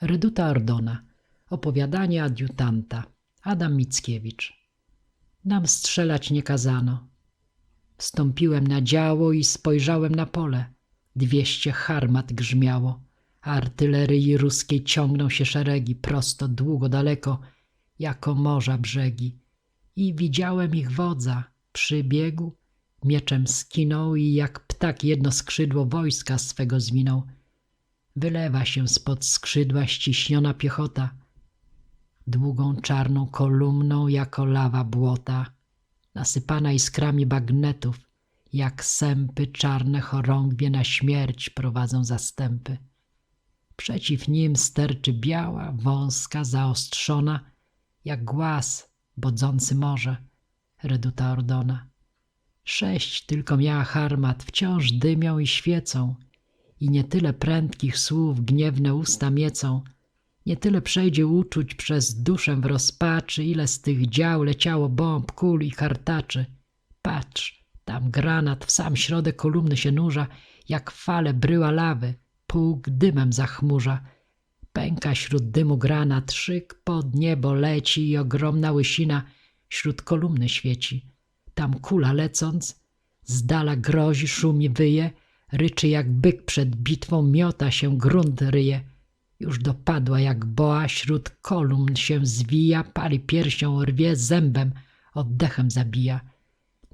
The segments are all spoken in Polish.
Reduta Ordona. Opowiadanie adiutanta. Adam Mickiewicz. Nam strzelać nie kazano. Wstąpiłem na działo i spojrzałem na pole. Dwieście harmat grzmiało. Artylerii ruskiej ciągną się szeregi prosto, długo, daleko, jako morza brzegi. I widziałem ich wodza. Przybiegł, mieczem skinął i jak ptak jedno skrzydło wojska swego zwinął. Wylewa się spod skrzydła ściśniona piechota, długą czarną kolumną jako lawa błota, nasypana iskrami bagnetów, jak sępy czarne chorągwie na śmierć prowadzą zastępy. Przeciw nim sterczy biała, wąska, zaostrzona, jak głaz bodzący morze, reduta Ordona. Sześć tylko miała harmat, wciąż dymią i świecą, i nie tyle prędkich słów gniewne usta miecą, nie tyle przejdzie uczuć przez duszę w rozpaczy, ile z tych dział leciało bomb, kul i kartaczy. Patrz, tam granat w sam środek kolumny się nurza, jak fale bryła lawy, pług dymem zachmurza. Pęka śród dymu granat, szyk pod niebo leci i ogromna łysina śród kolumny świeci. Tam kula lecąc, z dala grozi, szumi, wyje, ryczy jak byk przed bitwą, miota się, grunt ryje. Już dopadła jak boa, śród kolumn się zwija, pali piersią, rwie zębem, oddechem zabija.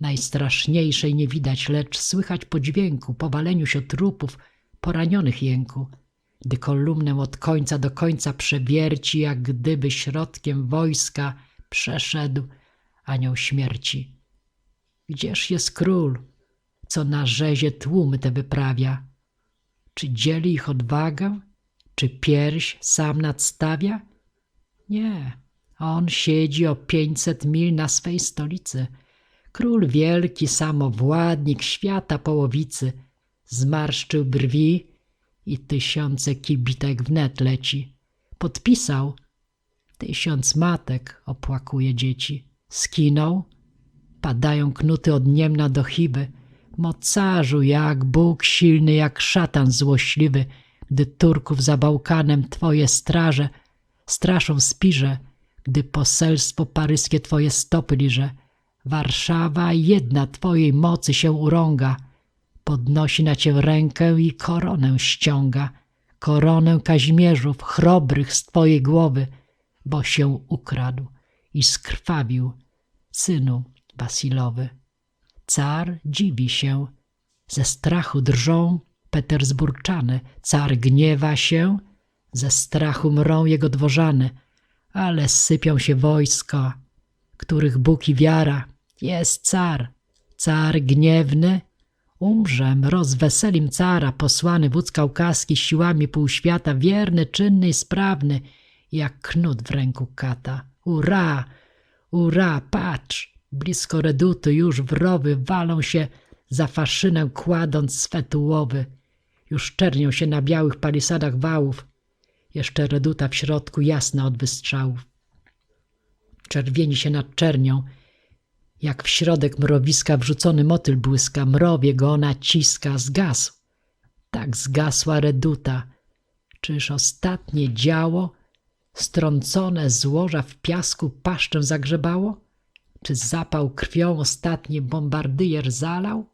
Najstraszniejszej nie widać, lecz słychać po dźwięku, po waleniu się trupów, poranionych jęku. Gdy kolumnę od końca do końca przewierci, jak gdyby środkiem wojska przeszedł anioł śmierci. Gdzież jest król, co na rzezie tłumy te wyprawia? Czy dzieli ich odwagę? Czy pierś sam nadstawia? Nie, on siedzi o pięćset mil na swej stolicy. Król wielki, samowładnik świata połowicy, zmarszczył brwi i tysiące kibitek wnet leci. Podpisał, tysiąc matek opłakuje dzieci. Skinął, padają knuty od niemna do chiby. Mocarzu jak Bóg silny, jak szatan złośliwy, gdy Turków za Bałkanem twoje straże straszą spirze, gdy poselstwo paryskie twoje stopy liże. Warszawa jedna twojej mocy się urąga, podnosi na cię rękę i koronę ściąga, koronę Kazimierzów, chrobrych z twojej głowy, bo się ukradł i skrwawił synu Basilowy. Car dziwi się, ze strachu drżą petersburczany, car gniewa się, ze strachu mrą jego dworzany, ale sypią się wojska, których Bóg i wiara. Jest car, car gniewny, umrzem, rozweselim cara, posłany wódz kaukaski siłami półświata, wierny, czynny i sprawny, jak knut w ręku kata. Ura, ura, patrz, blisko redutu już wrowy walą się za faszynę kładąc swe tułowy. Już czernią się na białych palisadach wałów, jeszcze reduta w środku jasna od wystrzałów. Czerwieni się nad czernią, jak w środek mrowiska wrzucony motyl błyska, mrowie go naciska, zgasł. Tak zgasła reduta. Czyż ostatnie działo, strącone złoża w piasku paszczę zagrzebało? Czy zapał krwią ostatni bombardyjer zalał?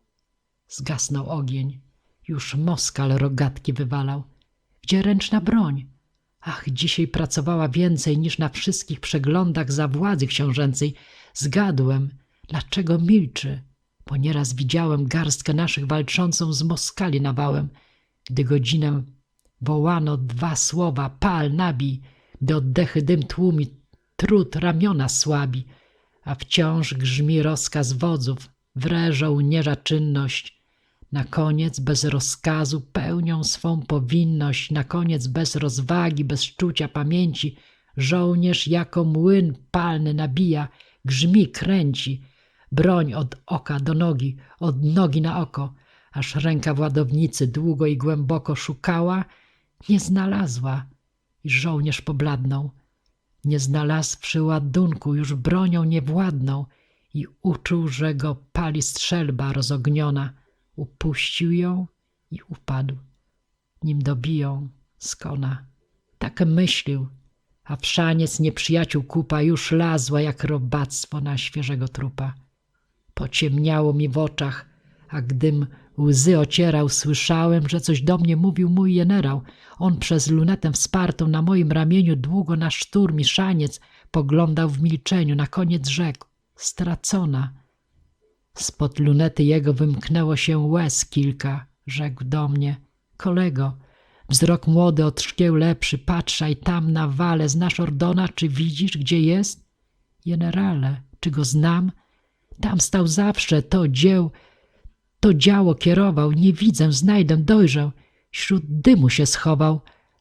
Zgasnął ogień, już Moskal rogatki wywalał. Gdzie ręczna broń? Ach, dzisiaj pracowała więcej niż na wszystkich przeglądach za władzy książęcej. Zgadłem, dlaczego milczy, bo nieraz widziałem garstkę naszych walczącą z Moskali nawałem, gdy godzinę wołano dwa słowa, pal, nabij, gdy oddechy dym tłumi, trud ramiona słabi, a wciąż grzmi rozkaz wodzów, wre żołnierza czynność. Na koniec bez rozkazu pełnią swą powinność, na koniec bez rozwagi, bez czucia pamięci, żołnierz jako młyn palny nabija, grzmi, kręci, broń od oka do nogi, od nogi na oko, aż ręka władownicy długo i głęboko szukała, nie znalazła i żołnierz pobladnął. Nie znalazłszy ładunku, już bronią nie władną i uczuł, że go pali strzelba rozogniona. Upuścił ją i upadł. Nim dobiją, skona. Tak myślił, a w szaniec nieprzyjaciół kupa już lazła jak robactwo na świeżego trupa. Pociemniało mi w oczach, a gdym łzy ocierał, słyszałem, że coś do mnie mówił mój generał. On przez lunetę wspartą na moim ramieniu długo na szturm i szaniec poglądał w milczeniu, na koniec rzekł, stracona. Spod lunety jego wymknęło się łez kilka, rzekł do mnie, kolego, wzrok młody od szkieł lepszy, patrzaj tam na wale, znasz Ordona, czy widzisz, gdzie jest? Generale, czy go znam? Tam stał zawsze, to dzieł, to działo kierował, nie widzę, znajdę, dojrzę. Wśród dymu się schował,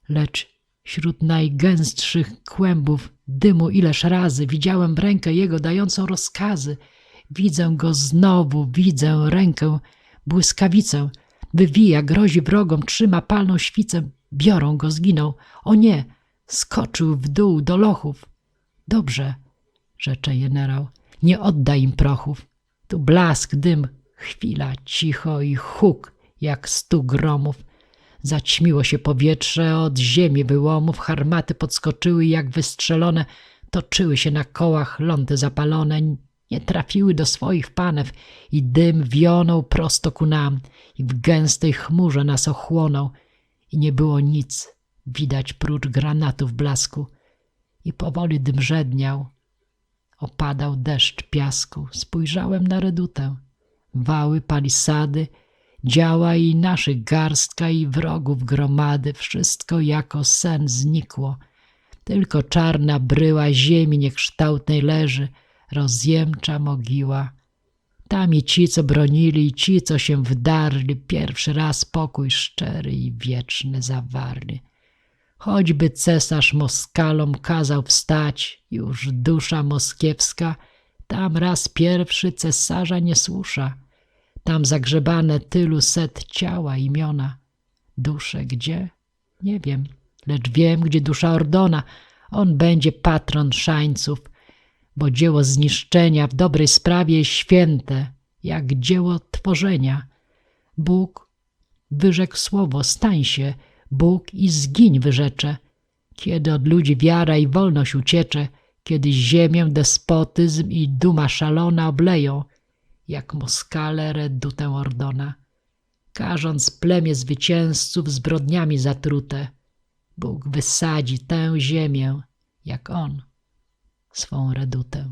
lecz wśród najgęstszych kłębów dymu ileż razy widziałem rękę jego dającą rozkazy. Widzę go znowu, widzę rękę, błyskawicę. Wywija, grozi wrogom, trzyma palną świcę. Biorą go, zginął. O nie, skoczył w dół do lochów. Dobrze, rzecze generał, nie oddaj im prochów. Tu blask, dym, chwila, cicho i huk, jak stu gromów. Zaćmiło się powietrze, od ziemi wyłomów, harmaty podskoczyły jak wystrzelone, toczyły się na kołach lądy zapalone, nie trafiły do swoich panew i dym wionął prosto ku nam i w gęstej chmurze nas ochłonął i nie było nic widać prócz granatów blasku i powoli dym rzedniał. Opadał deszcz piasku, spojrzałem na redutę. Wały, palisady, działa i naszych garstka i wrogów gromady, wszystko jako sen znikło. Tylko czarna bryła ziemi niekształtnej leży, rozjemcza mogiła. Tam i ci, co bronili, i ci, co się wdarli, pierwszy raz pokój szczery i wieczny zawarli. Choćby cesarz Moskalom kazał wstać, już dusza moskiewska, tam raz pierwszy cesarza nie słusza. Tam zagrzebane tylu set ciała imiona. Dusze gdzie? Nie wiem, lecz wiem, gdzie dusza Ordona. On będzie patron szańców, bo dzieło zniszczenia w dobrej sprawie jest święte, jak dzieło tworzenia. Bóg wyrzekł słowo, stań się, Bóg i zgiń wyrzecze. Kiedy od ludzi wiara i wolność uciecze, kiedy ziemię despotyzm i duma szalona obleją, jak Moskale redutę Ordona, karząc plemię zwycięzców zbrodniami zatrute, Bóg wysadzi tę ziemię, jak On, swą redutę.